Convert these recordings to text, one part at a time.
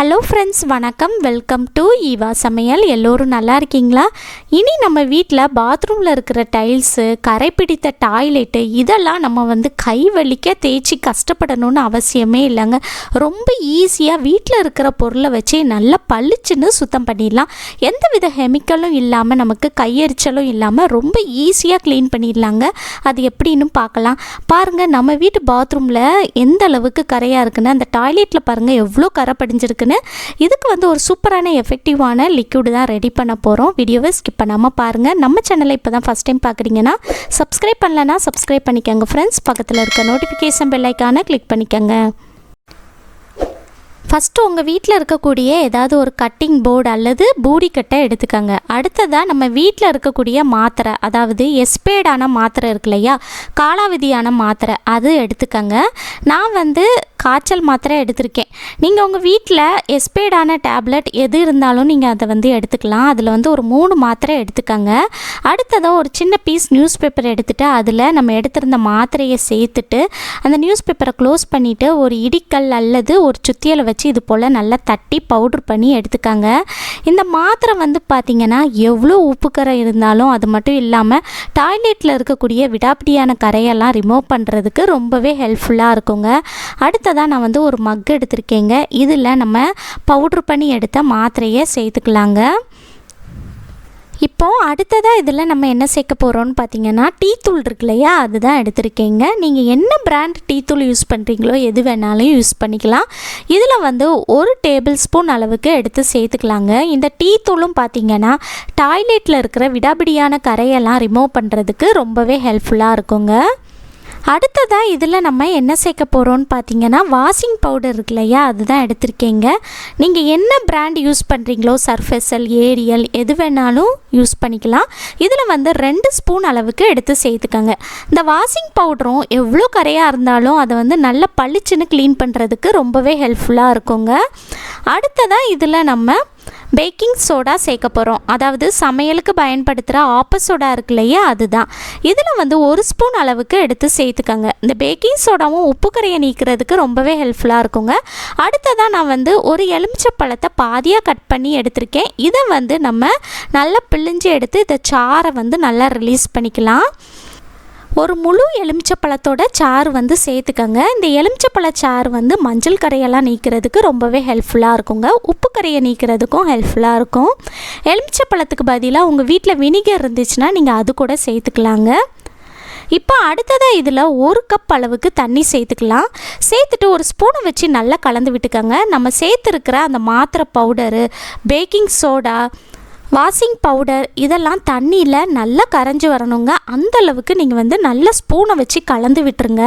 Hello friends வணக்கம். Welcome to Eva சமையல். எல்லோரும் நல்லா இருக்கீங்களா? இனி நம்ம வீட்டில் பாத்ரூமில் இருக்கிற டைல்ஸு கரை பிடித்த டாய்லெட்டு இதெல்லாம் நம்ம வந்து கை வலிக்க தேய்ச்சி கஷ்டப்படணும்னு அவசியமே இல்லைங்க. ரொம்ப ஈஸியாக வீட்டில் இருக்கிற பொருளை வச்சு நல்லா பளிச்சுன்னு சுத்தம் பண்ணிடலாம். எந்த வித கெமிக்கலும் இல்லாமல் நமக்கு கையெரிச்சலும் இல்லாமல் ரொம்ப ஈஸியாக க்ளீன் பண்ணிடலாங்க. அது எப்படின்னு பார்க்கலாம். பாருங்கள் நம்ம வீட்டு பாத்ரூமில் எந்த அளவுக்கு கரையாக இருக்குன்னு அந்த டாய்லெட்டில் பாருங்கள் எவ்வளோ கரை படிஞ்சிருக்குன்னு இதுக்கு வந்து ஒரு சூப்பரான எஃபெக்டிவான லிக்யூடு தான் ரெடி பண்ண போகிறோம் வீடியோவை ஸ்கிப் பண்ணாமல் பாருங்கள் நம்ம சேனலை இப்போ தான் ஃபஸ்ட் டைம் பார்க்குறீங்கன்னா சப்ஸ்கிரைப் பண்ணலன்னா சப்ஸ்கிரைப் பண்ணிக்கோங்க ஃப்ரெண்ட்ஸ் பக்கத்தில் இருக்க நோட்டிஃபிகேஷன் பெல்லைக்கான கிளிக் பண்ணிக்கோங்க. ஃபஸ்ட்டு உங்கள் வீட்டில் இருக்கக்கூடிய ஏதாவது ஒரு கட்டிங் போர்டு அல்லது பூடிக்கட்டை எடுத்துக்கோங்க. அடுத்ததாக நம்ம வீட்டில் இருக்கக்கூடிய மாத்திரை அதாவது எஸ்பேடான மாத்திரை இருக்கு இல்லையா? காலாவதியான மாத்திரை அது எடுத்துக்கோங்க. நான் வந்து காய்ச்சல் மாத்திரை எடுத்திருக்கேன். நீங்கள் உங்கள் வீட்டில் எஸ்பேடான டேப்லெட் எது இருந்தாலும் நீங்கள் அதை வந்து எடுத்துக்கலாம். அதில் வந்து ஒரு மூணு மாத்திரை எடுத்துக்கோங்க. அடுத்ததாக ஒரு சின்ன பீஸ் நியூஸ் பேப்பர் எடுத்துகிட்டு அதில் நம்ம எடுத்திருந்த மாத்திரையை சேர்த்துட்டு அந்த நியூஸ் பேப்பரை க்ளோஸ் பண்ணிவிட்டு ஒரு இடிக்கல் அல்லது ஒரு சுத்தியலை வச்சு இது போல் நல்லா தட்டி பவுட்ரு பண்ணி எடுத்துக்கோங்க. இந்த மாத்திரை வந்து பார்த்திங்கன்னா எவ்வளோ உப்புக்கரை இருந்தாலும் அது மட்டும் இல்லாமல் டாய்லெட்டில் இருக்கக்கூடிய விடாப்பிடியான கரையெல்லாம் ரிமூவ் பண்ணுறதுக்கு ரொம்பவே ஹெல்ப்ஃபுல்லாக இருக்குங்க. அடுத்த அடுத்ததாக நான் வந்து ஒரு மக் எடுத்திருக்கேங்க. இதில் நம்ம பவுட்ரு பண்ணி எடுத்த மாத்திரையை சேர்த்துக்கலாங்க. இப்போது அடுத்ததாக இதில் நம்ம என்ன சேர்க்க போகிறோம்னு பார்த்தீங்கன்னா டீ தூள் இருக்கு இல்லையா அதுதான் எடுத்திருக்கேங்க. நீங்கள் என்ன பிராண்ட் டீ தூள் யூஸ் பண்ணுறீங்களோ எது வேணாலும் யூஸ் பண்ணிக்கலாம். இதில் வந்து ஒரு டேபிள் ஸ்பூன் அளவுக்கு எடுத்து சேர்த்துக்கலாங்க. இந்த டீ தூளும் பார்த்தீங்கன்னா டாய்லெட்டில் இருக்கிற விடாபிடியான கரையெல்லாம் ரிமூவ் பண்ணுறதுக்கு ரொம்பவே ஹெல்ப்ஃபுல்லாக இருக்குங்க. அடுத்ததாக இதில் நம்ம என்ன சேர்க்க போகிறோம்னு பார்த்தீங்கன்னா வாஷிங் பவுடர் இருக்கு இல்லையா அதுதான் எடுத்திருக்கேங்க. நீங்கள் என்ன பிராண்ட் யூஸ் பண்ணுறீங்களோ சர்ஃபெசல் ஏரியல் எது வேணாலும் யூஸ் பண்ணிக்கலாம். இதில் வந்து ரெண்டு ஸ்பூன் அளவுக்கு எடுத்து சேர்த்துக்கோங்க. இந்த வாஷிங் பவுடரும் எவ்வளோ கரையாக இருந்தாலும் அதை வந்து நல்லா பளிச்சுன்னு க்ளீன் பண்ணுறதுக்கு ரொம்பவே ஹெல்ப்ஃபுல்லாக இருக்குங்க. அடுத்ததாக இதில் நம்ம பேக்கிங் சோடா சேர்க்க போகிறோம் அதாவது சமையலுக்கு பயன்படுத்துகிற ஆப்ப சோடா இருக்கு இல்லையா அதுதான். இதில் வந்து ஒரு ஸ்பூன் அளவுக்கு எடுத்து சேர்த்துக்கோங்க. இந்த பேக்கிங் சோடாவும் உப்பு கரையை நீக்கிறதுக்கு ரொம்பவே ஹெல்ப்ஃபுல்லாக இருக்குங்க. அடுத்ததாக நான் வந்து ஒரு எலுமிச்சை பழத்தை பாதியாக கட் பண்ணி எடுத்திருக்கேன். இதை வந்து நம்ம நல்லா பிழிஞ்சு எடுத்து இந்த சாரை வந்து நல்லா ரிலீஸ் பண்ணிக்கலாம். ஒரு முழு எலுமிச்சப்பழத்தோட சாறு வந்து சேர்த்துக்கங்க. இந்த எலுமிச்சப்பழ சாறு வந்து மஞ்சள் கரையெல்லாம் நீக்கிறதுக்கு ரொம்பவே ஹெல்ப்ஃபுல்லாக இருக்குங்க. உப்பு கரையை நீக்கிறதுக்கும் ஹெல்ப்ஃபுல்லாக இருக்கும். எலுமிச்சப்பழத்துக்கு பதிலாக உங்கள் வீட்டில் வினிகர் இருந்துச்சுன்னா நீங்கள் அது கூட சேர்த்துக்கலாங்க. இப்போ அடுத்ததாக இதில் ஒரு கப் அளவுக்கு தண்ணி சேர்த்துக்கலாம். சேர்த்துட்டு ஒரு ஸ்பூனை வச்சு நல்லா கலந்து விட்டுக்கோங்க. நம்ம சேர்த்துருக்கிற அந்த மாத்திரை powder baking soda washing powder இதெல்லாம் தண்ணியில் நல்லா கரைஞ்சி வரணுங்க. அந்த அளவுக்கு நீங்கள் வந்து நல்ல ஸ்பூனை வச்சு கலந்து விட்டுருங்க.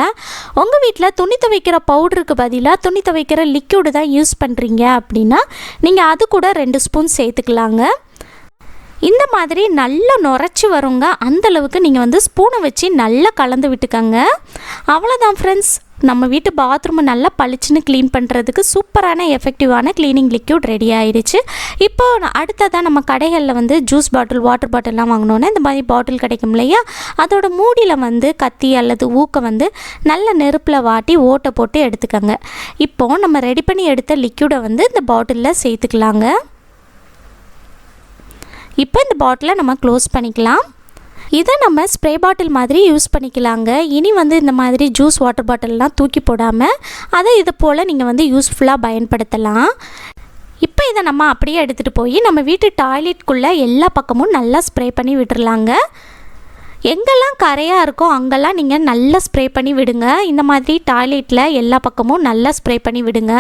உங்கள் வீட்டில் துணி துவைக்கிற பவுடருக்கு பதிலாக துணி துவைக்கிற லிக்யூடு தான் யூஸ் பண்ணுறீங்க அப்படின்னா நீங்கள் அது கூட ரெண்டு ஸ்பூன் சேர்த்துக்கலாங்க. இந்த மாதிரி நல்லா நுரைச்சி வருங்க. அந்தளவுக்கு நீங்கள் வந்து ஸ்பூனை வச்சு நல்லா கலந்து விட்டுக்கோங்க. அவ்வளோதான் ஃப்ரெண்ட்ஸ் நம்ம வீட்டு பாத்ரூமை நல்லா பளிச்சுன்னு க்ளீன் பண்ணுறதுக்கு சூப்பரான எஃபெக்டிவான க்ளீனிங் லிக்யூட் ரெடி ஆகிடுச்சு இப்போ அடுத்ததாக நம்ம கடைகளில் வந்து ஜூஸ் பாட்டில் வாட்டர் பாட்டில்லாம் வாங்கினோன்னே இந்த மாதிரி பாட்டில் கிடைக்கும் இல்லையா? அதோட மூடியில் வந்து கத்தி அல்லது ஊக்கை வந்து நல்ல நெருப்பில் வாட்டி ஓட்டை போட்டு எடுத்துக்கோங்க. இப்போ நம்ம ரெடி பண்ணி எடுத்த லிக்யூடை வந்து இந்த பாட்டிலில் சேர்த்துக்கலாங்க. இப்போ இந்த பாட்டிலை நம்ம க்ளோஸ் பண்ணிக்கலாம். இதை நம்ம ஸ்ப்ரே பாட்டில் மாதிரி யூஸ் பண்ணிக்கலாங்க. இனி வந்து இந்த மாதிரி ஜூஸ் வாட்டர் பாட்டில்லாம் தூக்கி போடாமல் அதை இது போல் நீங்கள் வந்து யூஸ்ஃபுல்லாக பயன்படுத்தலாம். இப்போ இதை நம்ம அப்படியே எடுத்துகிட்டு போய் நம்ம வீட்டு டாய்லெட்குள்ளே எல்லா பக்கமும் நல்லா ஸ்ப்ரே பண்ணி விட்டுறலாங்க. எங்கெல்லாம் கரையாக இருக்கோ அங்கெல்லாம் நீங்கள் நல்லா ஸ்ப்ரே பண்ணி விடுங்க. இந்த மாதிரி டாய்லெட்டில் எல்லா பக்கமும் நல்லா ஸ்ப்ரே பண்ணி விடுங்க.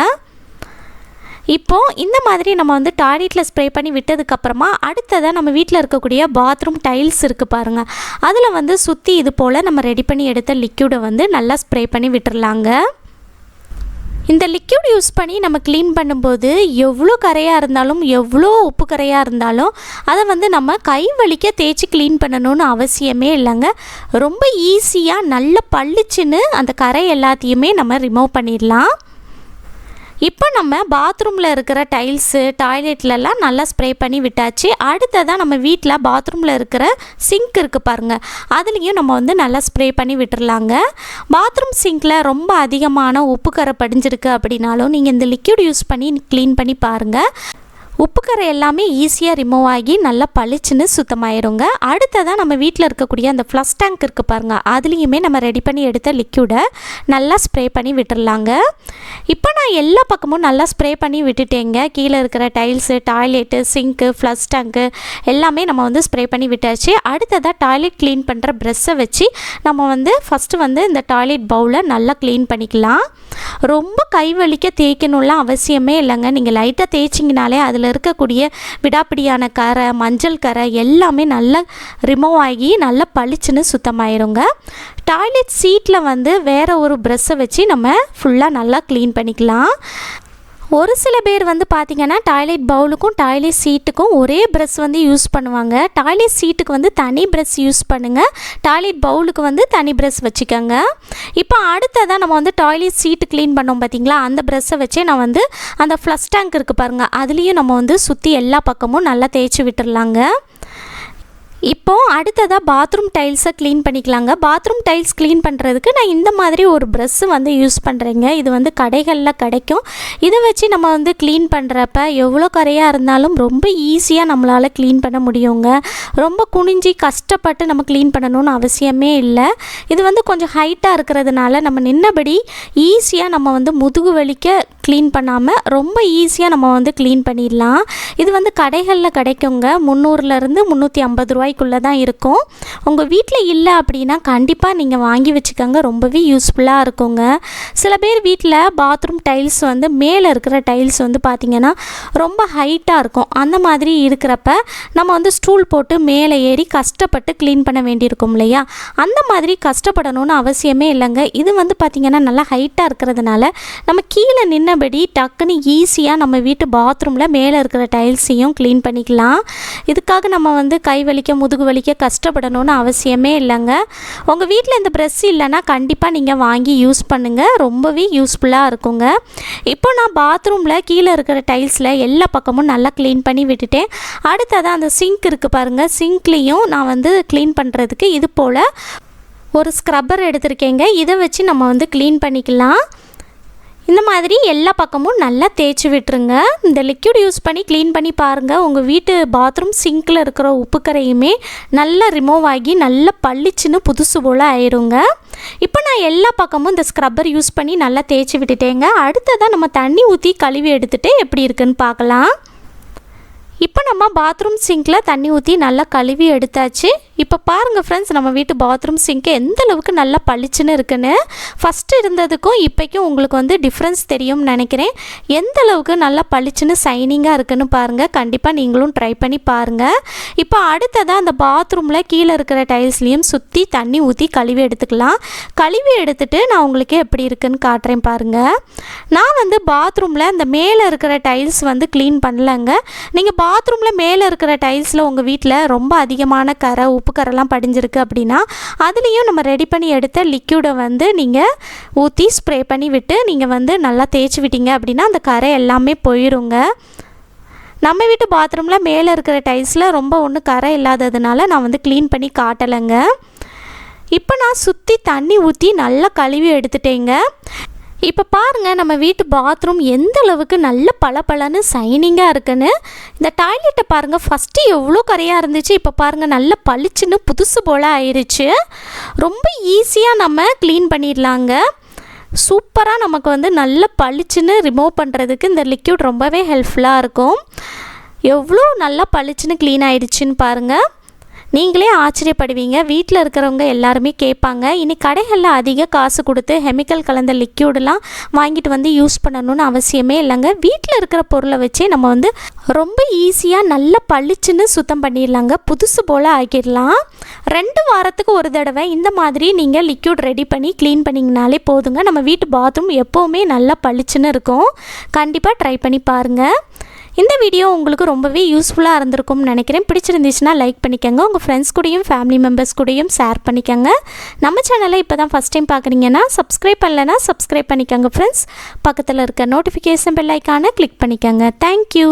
இப்போது இந்த மாதிரி நம்ம வந்து டாய்லெட்டில் ஸ்ப்ரே பண்ணி விட்டதுக்கப்புறமா அடுத்ததாக நம்ம வீட்டில் இருக்கக்கூடிய பாத்ரூம் டைல்ஸ் இருக்குது பாருங்கள் அதில் வந்து சுற்றி இது போல் நம்ம ரெடி பண்ணி எடுத்த லிக்யூடை வந்து நல்லா ஸ்ப்ரே பண்ணி விட்டுறலாங்க. இந்த லிக்யூட் யூஸ் பண்ணி நம்ம க்ளீன் பண்ணும்போது எவ்வளோ கரையாக இருந்தாலும் எவ்வளோ உப்பு கரையாக இருந்தாலும் அதை வந்து நம்ம கை வலிக்க தேய்ச்சி க்ளீன் பண்ணணும்னு அவசியமே இல்லைங்க. ரொம்ப ஈஸியாக நல்ல பளிச்சுன்னு அந்த கரை எல்லாத்தையுமே நம்ம ரிமூவ் பண்ணிடலாம். இப்போ நம்ம பாத்ரூமில் இருக்கிற டைல்ஸு டாய்லெட்லலாம் நல்லா ஸ்ப்ரே பண்ணி விட்டாச்சு. அடுத்ததாக நம்ம வீட்டில் பாத்ரூமில் இருக்கிற சிங்க் இருக்குது பாருங்கள் அதுலேயும் நம்ம வந்து நல்லா ஸ்ப்ரே பண்ணி விட்டுறலாங்க. பாத்ரூம் சிங்க்கில் ரொம்ப அதிகமான உப்பு கரை படிஞ்சிருக்கு அப்படின்னாலும் நீங்கள் இந்த லிக்யூட் யூஸ் பண்ணி க்ளீன் பண்ணி பாருங்கள் உப்புக்கரை எல்லாமே ஈஸியாக ரிமூவ் ஆகி நல்லா பளிச்சுன்னு சுத்தமாயிருங்க அடுத்ததாக நம்ம வீட்டில் இருக்கக்கூடிய அந்த ஃப்ளஷ் டேங்க் இருக்குது பாருங்கள் அதுலேயுமே நம்ம ரெடி பண்ணி எடுத்த லிக்யூடை நல்லா ஸ்ப்ரே பண்ணி விட்டுடலாங்க இப்போ நான் எல்லா பக்கமும் நல்லா ஸ்ப்ரே பண்ணி விட்டுட்டேங்க. கீழே இருக்கிற tiles toilet sink flush tank எல்லாமே நம்ம வந்து ஸ்ப்ரே பண்ணி விட்டாச்சு. அடுத்ததாக டாய்லெட் க்ளீன் பண்ணுற ப்ரெஷ்ஷை வச்சு நம்ம வந்து ஃபஸ்ட்டு வந்து இந்த டாய்லெட் பவுலை நல்லா க்ளீன் பண்ணிக்கலாம். ரொம்ப கை வலிக்க தேய்க்கணும்லாம் அவசியமே இல்லைங்க. நீங்கள் லைட்டாக தேய்ச்சிங்கனாலே அதில் இருக்கக்கூடிய விடாப்பிடியான கரை மஞ்சள் கரை எல்லாமே நல்லா ரிமூவ் ஆகி நல்லா பளிச்சுன்னு சுத்தமாயிருங்க. டாய்லெட் சீட்டில் வந்து வேறு ஒரு ப்ரெஷ்ஷை வச்சு நம்ம ஃபுல்லாக நல்லா க்ளீன் பண்ணிக்கலாம். ஒரு சில பேர் வந்து பார்த்திங்கன்னா டாய்லெட் பவுலுக்கும் டாய்லெட் சீட்டுக்கும் ஒரே ப்ரெஷ் வந்து யூஸ் பண்ணுவாங்க. டாய்லெட் சீட்டுக்கு வந்து தனி ப்ரெஷ் யூஸ் பண்ணுங்கள் டாய்லெட் பவுலுக்கு வந்து தனி ப்ரெஷ் வச்சுக்கோங்க. இப்போ அடுத்ததாக நம்ம வந்து டாய்லெட் சீட்டு க்ளீன் பண்ணோம் பார்த்தீங்களா அந்த ப்ரெஷ்ஷை வச்சே நான் வந்து அந்த ஃப்ளஷ் டேங்க் இருக்குது பாருங்கள் அதுலேயும் நம்ம வந்து சுற்றி எல்லா பக்கமும் நல்லா தேய்ச்சி விட்டுடலாங்க இப்போ அடுத்ததாக பாத்ரூம் டைல்ஸை க்ளீன் பண்ணிக்கலாங்க. பாத்ரூம் டைல்ஸ் க்ளீன் பண்ணுறதுக்கு நான் இந்த மாதிரி ஒரு ப்ரெஷ்ஷு வந்து யூஸ் பண்ணுறேங்க இது வந்து கடைகளில் கிடைக்கும். இதை வச்சு நம்ம வந்து க்ளீன் பண்ணுறப்ப எவ்வளோ கரையாக இருந்தாலும் ரொம்ப ஈஸியாக நம்மளால் க்ளீன் பண்ண முடியுங்க. ரொம்ப குனிஞ்சி கஷ்டப்பட்டு நம்ம க்ளீன் பண்ணணும்னு அவசியமே இல்லை. இது வந்து கொஞ்சம் ஹைட்டாக இருக்கிறதுனால நம்ம நின்னபடி ஈஸியாக நம்ம வந்து முதுகு வலிக்க க்ளீன் பண்ணாமல் ரொம்ப ஈஸியாக நம்ம வந்து க்ளீன் பண்ணிடலாம். இது வந்து கடைகளில் கிடைக்குங்க. முந்நூறுலேருந்து முந்நூற்றி ஐம்பது ரூபாய் ரூபாய்க்குள்ளே தான் இருக்கும். உங்கள் வீட்டில் இல்லை அப்படின்னா கண்டிப்பாக நீங்கள் வாங்கி வச்சுக்கோங்க. ரொம்பவே யூஸ்ஃபுல்லாக இருக்குங்க. சில பேர் வீட்டில் பாத்ரூம் டைல்ஸ் வந்து மேலே இருக்கிற டைல்ஸ் வந்து பார்த்திங்கன்னா ரொம்ப ஹைட்டாக இருக்கும். அந்த மாதிரி இருக்கிறப்ப நம்ம வந்து ஸ்டூல் போட்டு மேலே ஏறி கஷ்டப்பட்டு க்ளீன் பண்ண வேண்டியிருக்கும் இல்லையா? அந்த மாதிரி கஷ்டப்படணும்னு அவசியமே இல்லைங்க. இது வந்து பார்த்திங்கன்னா நல்லா ஹைட்டாக இருக்கிறதுனால நம்ம கீழே நின்னபடி டக்குன்னு ஈஸியாக நம்ம வீட்டு பாத்ரூமில் மேலே இருக்கிற டைல்ஸையும் க்ளீன் பண்ணிக்கலாம். இதுக்காக நம்ம வந்து கை வலிக்க முதுகு வலிக்க கஷ்டப்படணும்னு அவசியமே இல்லைங்க. உங்கள் வீட்டில் இந்த ப்ரெஷ் இல்லைன்னா கண்டிப்பாக நீங்கள் வாங்கி யூஸ் பண்ணுங்கள் ரொம்பவே யூஸ்ஃபுல்லாக இருக்குங்க. இப்போ நான் பாத்ரூமில் கீழே இருக்கிற டைல்ஸில் எல்லா பக்கமும் நல்லா க்ளீன் பண்ணி விட்டுட்டேன். அடுத்ததாக அந்த சிங்க் இருக்குது பாருங்கள் சிங்க்லேயும் நான் வந்து க்ளீன் பண்ணுறதுக்கு இது போல் ஒரு ஸ்க்ரப்பர் எடுத்திருக்கேங்க. இதை வச்சு நம்ம வந்து க்ளீன் பண்ணிக்கலாம். இந்த மாதிரி எல்லா பக்கமும் நல்லா தேய்ச்சி விட்டுருங்க. இந்த லிக்யூட் யூஸ் பண்ணி க்ளீன் பண்ணி பாருங்கள் உங்கள் வீட்டு பாத்ரூம் சிங்கில் இருக்கிற உப்புக்கரையுமே நல்லா ரிமூவ் ஆகி நல்லா பளிச்சுன்னு புதுசு போல் ஆயிருங்க. இப்போ நான் எல்லா பக்கமும் இந்த ஸ்க்ரப்பர் யூஸ் பண்ணி நல்லா தேய்ச்சி விட்டுட்டேங்க. அடுத்ததாக நம்ம தண்ணி ஊற்றி கழுவி எடுத்துகிட்டு எப்படி இருக்குன்னு பார்க்கலாம். இப்போ நம்ம பாத்ரூம் சிங்கில் தண்ணி ஊற்றி நல்லா கழுவி எடுத்தாச்சு. இப்போ பாருங்கள் ஃப்ரெண்ட்ஸ் நம்ம வீட்டு பாத்ரூம் சிங்க்கு எந்த அளவுக்கு நல்லா பளிச்சுன்னு இருக்குன்னு. ஃபஸ்ட்டு இருந்ததுக்கும் இப்போக்கும் உங்களுக்கு வந்து டிஃப்ரென்ஸ் தெரியும்னு நினைக்கிறேன். எந்த அளவுக்கு நல்லா பளிச்சுன்னு சைனிங்காக இருக்குன்னு பாருங்கள் கண்டிப்பாக நீங்களும் ட்ரை பண்ணி பாருங்கள் இப்போ அடுத்ததாக அந்த பாத்ரூமில் கீழே இருக்கிற டைல்ஸ்லேயும் சுற்றி தண்ணி ஊற்றி கழுவி எடுத்துக்கலாம். கழுவி எடுத்துகிட்டு நான் உங்களுக்கு எப்படி இருக்குன்னு காட்டுறேன் பாருங்கள் நான் வந்து பாத்ரூமில் அந்த மேலே இருக்கிற டைல்ஸ் வந்து க்ளீன் பண்ணலங்க. நீங்கள் பாத்ரூமில் மேலே இருக்கிற டைல்ஸில் உங்கள் வீட்டில் ரொம்ப அதிகமான கரை உப்பு கரைலாம் படிஞ்சிருக்கு அப்படின்னா அதுலேயும் நம்ம ரெடி பண்ணி எடுத்த லிக்யூடை வந்து நீங்கள் ஊற்றி ஸ்ப்ரே பண்ணி விட்டு நீங்கள் வந்து நல்லா தேய்ச்சி விட்டீங்க அப்படின்னா அந்த கரை எல்லாமே போயிருங்க. நம்ம வீட்டு பாத்ரூமில் மேலே இருக்கிற டைல்ஸில் ரொம்ப ஒன்றும் கரை இல்லாததுனால நான் வந்து க்ளீன் பண்ணி காட்டலைங்க. இப்போ நான் சுற்றி தண்ணி ஊற்றி நல்லா கழுவி எடுத்துட்டேங்க. இப்போ பாருங்கள் நம்ம வீட்டு பாத்ரூம் எந்த அளவுக்கு நல்ல பளபளன்னு சைனிங்காக இருக்குன்னு. இந்த டாய்லெட்டை பாருங்கள் ஃபஸ்ட்டு எவ்வளோ கரையாக இருந்துச்சு. இப்போ பாருங்கள் நல்ல பளிச்சுன்னு புதுசு போல் ஆயிடுச்சு ரொம்ப ஈஸியாக நம்ம க்ளீன் பண்ணிடலாங்க. சூப்பராக நமக்கு வந்து நல்ல பளிச்சுன்னு ரிமூவ் பண்ணுறதுக்கு இந்த லிக்யூட் ரொம்பவே ஹெல்ப்ஃபுல்லாக இருக்கும். எவ்வளோ நல்லா பளிச்சுன்னு க்ளீன் ஆயிடுச்சுன்னு பாருங்கள் நீங்களே ஆச்சரியப்படுவீங்க. வீட்டில் இருக்கிறவங்க எல்லாருமே கேட்பாங்க. இனி கடைகளில் அதிக காசு கொடுத்து கெமிக்கல் கலந்த லிக்யூடெலாம் வாங்கிட்டு வந்து யூஸ் பண்ணணும்னு அவசியமே இல்லைங்க. வீட்டில் இருக்கிற பொருளை வச்சே நம்ம வந்து ரொம்ப ஈஸியாக நல்ல பளிச்சுன்னு சுத்தம் பண்ணிடலாங்க. புதுசு போல் ஆக்கிடலாம். ரெண்டு வாரத்துக்கு ஒரு தடவை இந்த மாதிரி நீங்கள் லிக்யூட் ரெடி பண்ணி க்ளீன் பண்ணிங்கனாலே போதுங்க. நம்ம வீட்டு பாத்ரூம் எப்போவுமே நல்லா பளிச்சுன்னு இருக்கும். கண்டிப்பாக ட்ரை பண்ணி பாருங்கள் இந்த வீடியோ உங்களுக்கு ரொம்பவே யூஸ்ஃபுல்லாக இருந்திருக்கும்னு நினைக்கிறேன். பிடிச்சிருந்துச்சுன்னா லைக் பண்ணிக்கோங்க. உங்கள் ஃப்ரெண்ட்ஸ் கூடயும் ஃபேமிலி மெம்பர்ஸ் கூடயும் ஷேர் பண்ணிக்கோங்க. நம்ம சேனலை இப்போ தான் ஃபஸ்ட் டைம் பார்க்குறீங்கன்னா சப்ஸ்கிரைப் பண்ணலைன்னா சப்ஸ்கிரைப் பண்ணிக்கோங்க ஃப்ரெண்ட்ஸ் பக்கத்தில் இருக்க நோட்டிஃபிகேஷன் பெல் ஐக்கானை கிளிக் பண்ணிக்கோங்க. Thank you